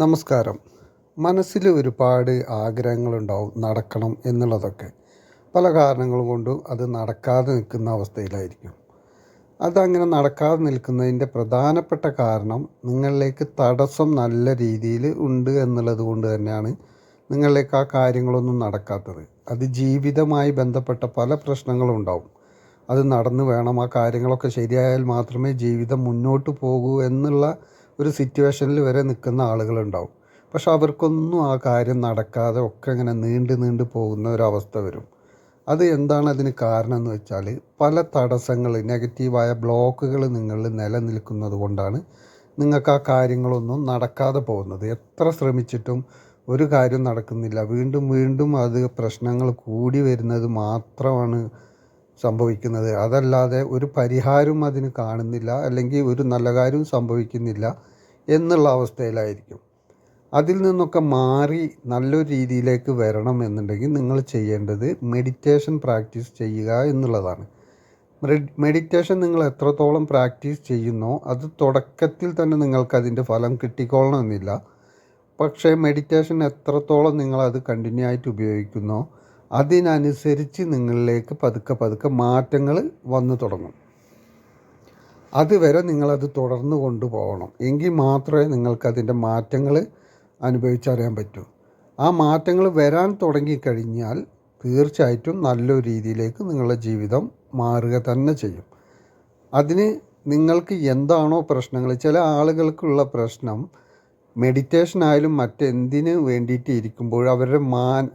നമസ്കാരം. മനസ്സിൽ ഒരുപാട് ആഗ്രഹങ്ങളുണ്ടാവും നടക്കണം എന്നുള്ളതൊക്കെ. പല കാരണങ്ങൾ കൊണ്ടും അത് നടക്കാതെ നിൽക്കുന്ന അവസ്ഥയിലായിരിക്കും. അതങ്ങനെ നടക്കാതെ നിൽക്കുന്നതിന്റെ പ്രധാനപ്പെട്ട കാരണം നിങ്ങളിലേക്ക് തടസ്സം നല്ല രീതിയിൽ ഉണ്ട് എന്നുള്ളത് കൊണ്ട് തന്നെയാണ് നിങ്ങളിലേക്ക് ആ കാര്യങ്ങളൊന്നും നടക്കാത്തത്. അത് ജീവിതമായി ബന്ധപ്പെട്ട പല പ്രശ്നങ്ങളും ഉണ്ടാവും. അത് നടന്നു വേണം ആ കാര്യങ്ങളൊക്കെ ശരിയായാൽ മാത്രമേ ജീവിതം മുന്നോട്ട് പോകൂ എന്നുള്ള ഒരു സിറ്റുവേഷനിൽ വരെ നിൽക്കുന്ന ആളുകളുണ്ടാവും. പക്ഷെ അവർക്കൊന്നും ആ കാര്യം നടക്കാതെ ഒക്കെ ഇങ്ങനെ നീണ്ടു നീണ്ടു പോകുന്ന ഒരവസ്ഥ വരും. അത് എന്താണ് അതിന് കാരണം എന്ന് വെച്ചാൽ പല തടസ്സങ്ങൾ നെഗറ്റീവായ ബ്ലോക്കുകൾ നിങ്ങളിൽ നിലനിൽക്കുന്നത് കൊണ്ടാണ് നിങ്ങൾക്ക് ആ കാര്യങ്ങളൊന്നും നടക്കാതെ പോകുന്നത്. എത്ര ശ്രമിച്ചിട്ടും ഒരു കാര്യം നടക്കുന്നില്ല. വീണ്ടും വീണ്ടും അത് പ്രശ്നങ്ങൾ കൂടി വരുന്നത് മാത്രമാണ് സംഭവിക്കുന്നത്. അതല്ലാതെ ഒരു പരിഹാരം അതിന് കാണുന്നില്ല അല്ലെങ്കിൽ ഒരു നല്ല കാര്യവും സംഭവിക്കുന്നില്ല എന്നുള്ള അവസ്ഥയിലായിരിക്കും. അതിൽ നിന്നൊക്കെ മാറി നല്ലൊരു രീതിയിലേക്ക് വരണം എന്നുണ്ടെങ്കിൽ നിങ്ങൾ ചെയ്യേണ്ടത് മെഡിറ്റേഷൻ പ്രാക്ടീസ് ചെയ്യുക എന്നുള്ളതാണ്. മെഡിറ്റേഷൻ നിങ്ങൾ എത്രത്തോളം പ്രാക്ടീസ് ചെയ്യുന്നോ അത് തുടക്കത്തിൽ തന്നെ നിങ്ങൾക്ക് അതിന്റെ ഫലം കിട്ടിക്കോളണമെന്നില്ല പക്ഷേ മെഡിറ്റേഷൻ എത്രത്തോളം നിങ്ങളത് കണ്ടിന്യൂ ആയിട്ട് ഉപയോഗിക്കുന്നോ അതിനനുസരിച്ച് നിങ്ങളിലേക്ക് പതുക്കെ പതുക്കെ മാറ്റങ്ങൾ വന്നു തുടങ്ങും. അതുവരെ നിങ്ങളത് തുടർന്ന് കൊണ്ടുപോകണം എങ്കിൽ മാത്രമേ നിങ്ങൾക്കതിന്റെ മാറ്റങ്ങൾ അനുഭവിച്ചറിയാൻ പറ്റൂ. ആ മാറ്റങ്ങൾ വരാൻ തുടങ്ങിക്കഴിഞ്ഞാൽ തീർച്ചയായിട്ടും നല്ലൊരു രീതിയിലേക്ക് നിങ്ങളുടെ ജീവിതം മാറുക തന്നെ ചെയ്യും. അതിന് നിങ്ങൾക്ക് എന്താണോ പ്രശ്നങ്ങൾ ചില ആളുകൾക്കുള്ള പ്രശ്നം മെഡിറ്റേഷൻ ആയാലും മറ്റെന്തിന് വേണ്ടിയിട്ട് ഇരിക്കുമ്പോൾ അവരുടെ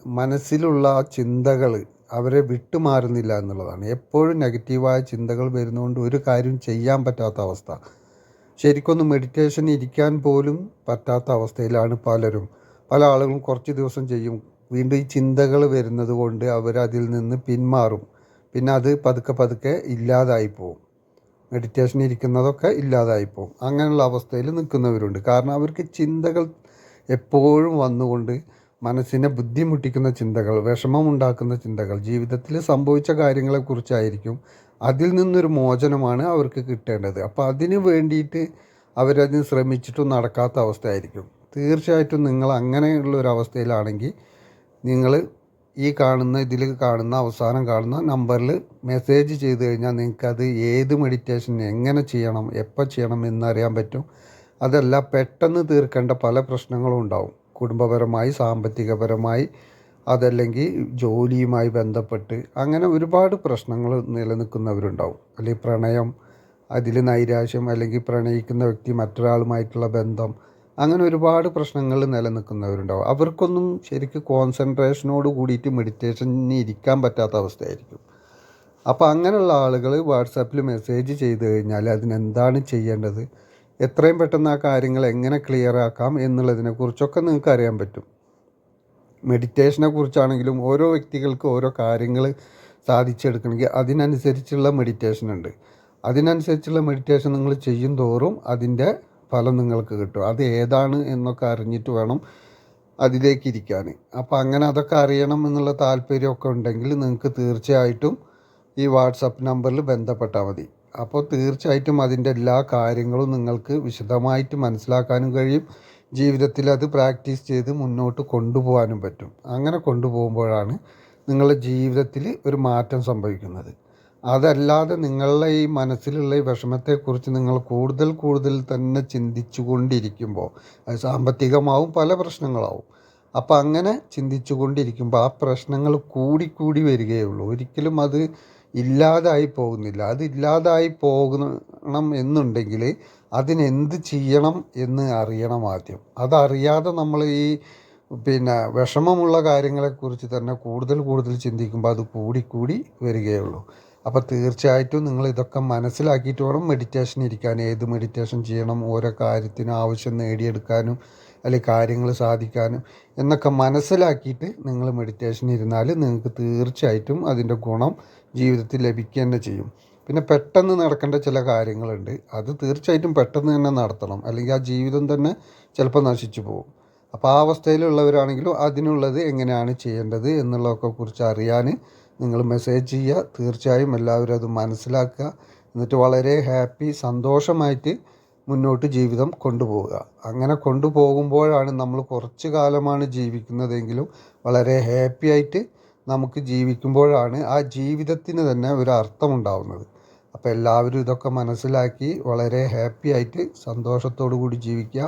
മനസ്സിലുള്ള ആ ചിന്തകൾ അവരെ വിട്ടുമാറുന്നില്ല എന്നുള്ളതാണ്. എപ്പോഴും നെഗറ്റീവായ ചിന്തകൾ വരുന്നതുകൊണ്ട് ഒരു കാര്യം ചെയ്യാൻ പറ്റാത്ത അവസ്ഥ. ശരിക്കൊന്ന് മെഡിറ്റേഷൻ ഇരിക്കാൻ പോലും പറ്റാത്ത അവസ്ഥയിലാണ് പലരും. പല ആളുകളും കുറച്ച് ദിവസം ചെയ്യും. വീണ്ടും ഈ ചിന്തകൾ വരുന്നത് കൊണ്ട് അവരതിൽ നിന്ന് പിന്മാറും. പിന്നെ അത് പതുക്കെ പതുക്കെ ഇല്ലാതായി പോകും മെഡിറ്റേഷൻ ഇരിക്കുന്നതൊക്കെ ഇല്ലാതായി പോകും അങ്ങനെയുള്ള അവസ്ഥയിൽ നിൽക്കുന്നവരുണ്ട്. കാരണം അവർക്ക് ചിന്തകൾ എപ്പോഴും വന്നുകൊണ്ട് മനസ്സിനെ ബുദ്ധിമുട്ടിക്കുന്ന ചിന്തകൾ വിഷമമുണ്ടാക്കുന്ന ചിന്തകൾ ജീവിതത്തിൽ സംഭവിച്ച കാര്യങ്ങളെക്കുറിച്ചായിരിക്കും അതിൽ നിന്നൊരു മോചനമാണ് അവർക്ക് കിട്ടേണ്ടത്. അപ്പോൾ അതിന് വേണ്ടിയിട്ട് അവരതിന് ശ്രമിച്ചിട്ടും നടക്കാത്ത അവസ്ഥയായിരിക്കും. തീർച്ചയായിട്ടും നിങ്ങൾ അങ്ങനെയുള്ള ഒരു അവസ്ഥയിലാണെങ്കിൽ നിങ്ങൾ ഈ കാണുന്ന ഇതിൽ കാണുന്ന അവസാനം കാണുന്ന നമ്പറിൽ മെസ്സേജ് ചെയ്ത് കഴിഞ്ഞാൽ നിങ്ങൾക്കത് ഏത് മെഡിറ്റേഷൻ എങ്ങനെ ചെയ്യണം എപ്പോൾ ചെയ്യണം എന്നറിയാൻ പറ്റും. അതല്ല പെട്ടെന്ന് തീർക്കേണ്ട പല പ്രശ്നങ്ങളും ഉണ്ടാവും. കുടുംബപരമായി സാമ്പത്തികപരമായി അതല്ലെങ്കിൽ ജോലിയുമായി ബന്ധപ്പെട്ട് അങ്ങനെ ഒരുപാട് പ്രശ്നങ്ങൾ നിലനിൽക്കുന്നവരുണ്ടാവും. അല്ലെങ്കിൽ പ്രണയം അതിൽ നൈരാശ്യം അല്ലെങ്കിൽ പ്രണയിക്കുന്ന വ്യക്തി മറ്റൊരാളുമായിട്ടുള്ള ബന്ധം അങ്ങനെ ഒരുപാട് പ്രശ്നങ്ങൾ നിലനിൽക്കുന്നവരുണ്ടാവും. അവർക്കൊന്നും ശരിക്കും കോൺസെൻട്രേഷനോട് കൂടിയിട്ട് മെഡിറ്റേഷന് ഇരിക്കാൻ പറ്റാത്ത അവസ്ഥയായിരിക്കും. അപ്പോൾ അങ്ങനെയുള്ള ആളുകൾ വാട്സാപ്പിൽ മെസ്സേജ് ചെയ്ത് കഴിഞ്ഞാൽ അതിനെന്താണ് ചെയ്യേണ്ടത്? എത്രയും പെട്ടെന്ന് ആ കാര്യങ്ങൾ എങ്ങനെ ക്ലിയർ ആക്കാം എന്നുള്ളതിനെക്കുറിച്ചൊക്കെ നിങ്ങൾക്ക് അറിയാൻ പറ്റും. മെഡിറ്റേഷനെ കുറിച്ചാണെങ്കിലും ഓരോ വ്യക്തികൾക്ക് ഓരോ കാര്യങ്ങൾ സാധിച്ചെടുക്കണമെങ്കിൽ അതിനനുസരിച്ചുള്ള മെഡിറ്റേഷൻ ഉണ്ട്. അതിനനുസരിച്ചുള്ള മെഡിറ്റേഷൻ നിങ്ങൾ ചെയ്യും തോറും അതിന്റെ ഫലം നിങ്ങൾക്ക് കിട്ടും. അത് ഏതാണ് എന്നൊക്കെ അറിഞ്ഞിട്ട് വേണം അതിലേക്ക് ഇരിക്കാൻ. അപ്പോൾ അങ്ങനെ അതൊക്കെ അറിയണം എന്നുള്ള താല്പര്യമൊക്കെ ഉണ്ടെങ്കിൽ നിങ്ങൾക്ക് തീർച്ചയായിട്ടും ഈ വാട്സപ്പ് നമ്പറിൽ ബന്ധപ്പെട്ടാൽ മതി. അപ്പോൾ തീർച്ചയായിട്ടും അതിന്റെ എല്ലാ കാര്യങ്ങളും നിങ്ങൾക്ക് വിശദമായിട്ട് മനസ്സിലാക്കാനും കഴിയും. ജീവിതത്തിൽ അത് പ്രാക്ടീസ് ചെയ്ത് മുന്നോട്ട് കൊണ്ടുപോകാനും പറ്റും. അങ്ങനെ കൊണ്ടുപോകുമ്പോഴാണ് നിങ്ങളുടെ ജീവിതത്തിൽ ഒരു മാറ്റം സംഭവിക്കുന്നത്. അതല്ലാതെ നിങ്ങളുടെ ഈ മനസ്സിലുള്ള ഈ വിഷമത്തെക്കുറിച്ച് നിങ്ങൾ കൂടുതൽ കൂടുതൽ തന്നെ ചിന്തിച്ചു കൊണ്ടിരിക്കുമ്പോൾ അത് സാമ്പത്തികമാവും പല പ്രശ്നങ്ങളാവും. അപ്പോൾ അങ്ങനെ ചിന്തിച്ചു കൊണ്ടിരിക്കുമ്പോൾ ആ പ്രശ്നങ്ങൾ കൂടിക്കൂടി വരികയുള്ളൂ. ഒരിക്കലും അത് ഇല്ലാതായി പോകുന്നില്ല. അത് ഇല്ലാതായി പോകണം എന്നുണ്ടെങ്കിൽ അതിനെന്ത് ചെയ്യണം എന്ന് അറിയണം ആദ്യം. അതറിയാതെ നമ്മൾ ഈ പിന്നെ വിഷമമുള്ള കാര്യങ്ങളെക്കുറിച്ച് തന്നെ കൂടുതൽ കൂടുതൽ ചിന്തിക്കുമ്പോൾ അത് കൂടിക്കൂടി വരികയുള്ളൂ. അപ്പോൾ തീർച്ചയായിട്ടും നിങ്ങൾ ഇതൊക്കെ മനസ്സിലാക്കിയിട്ട് വേണം മെഡിറ്റേഷൻ ഇരിക്കാൻ. ഏത് മെഡിറ്റേഷൻ ചെയ്യണം ഓരോ കാര്യത്തിനും ആവശ്യം നേടിയെടുക്കാനും അല്ലെങ്കിൽ കാര്യങ്ങൾ സാധിക്കാനും എന്നൊക്കെ മനസ്സിലാക്കിയിട്ട് നിങ്ങൾ മെഡിറ്റേഷൻ ഇരുന്നാൽ നിങ്ങൾക്ക് തീർച്ചയായിട്ടും അതിന്റെ ഗുണം ജീവിതത്തിൽ ലഭിക്കുക തന്നെ ചെയ്യും. പിന്നെ പെട്ടെന്ന് നടക്കേണ്ട ചില കാര്യങ്ങളുണ്ട്. അത് തീർച്ചയായിട്ടും പെട്ടെന്ന് തന്നെ നടത്തണം. അല്ലെങ്കിൽ ആ ജീവിതം തന്നെ ചിലപ്പോൾ നശിച്ചു പോകും. അപ്പോൾ ആ അവസ്ഥയിലുള്ളവരാണെങ്കിലും അതിനുള്ളത് എങ്ങനെയാണ് ചെയ്യേണ്ടത് എന്നുള്ളതൊക്കെ കുറിച്ച് അറിയാൻ നിങ്ങൾ മെസ്സേജ് ചെയ്യുക. തീർച്ചയായും എല്ലാവരും അത് മനസ്സിലാക്കുക. എന്നിട്ട് വളരെ ഹാപ്പി സന്തോഷമായിട്ട് മുന്നോട്ട് ജീവിതം കൊണ്ടുപോവുക. അങ്ങനെ കൊണ്ടുപോകുമ്പോഴാണ് നമ്മൾ കുറച്ച് കാലമാണ് ജീവിക്കുന്നതെങ്കിലും വളരെ ഹാപ്പി ആയിട്ട് നമുക്ക് ജീവിക്കുമ്പോഴാണ് ആ ജീവിതത്തിന് തന്നെ ഒരു അർത്ഥമുണ്ടാവുന്നത് അപ്പോൾ എല്ലാവരും ഇതൊക്കെ മനസ്സിലാക്കി വളരെ ഹാപ്പി ആയിട്ട് സന്തോഷത്തോടു കൂടി ജീവിക്കുക.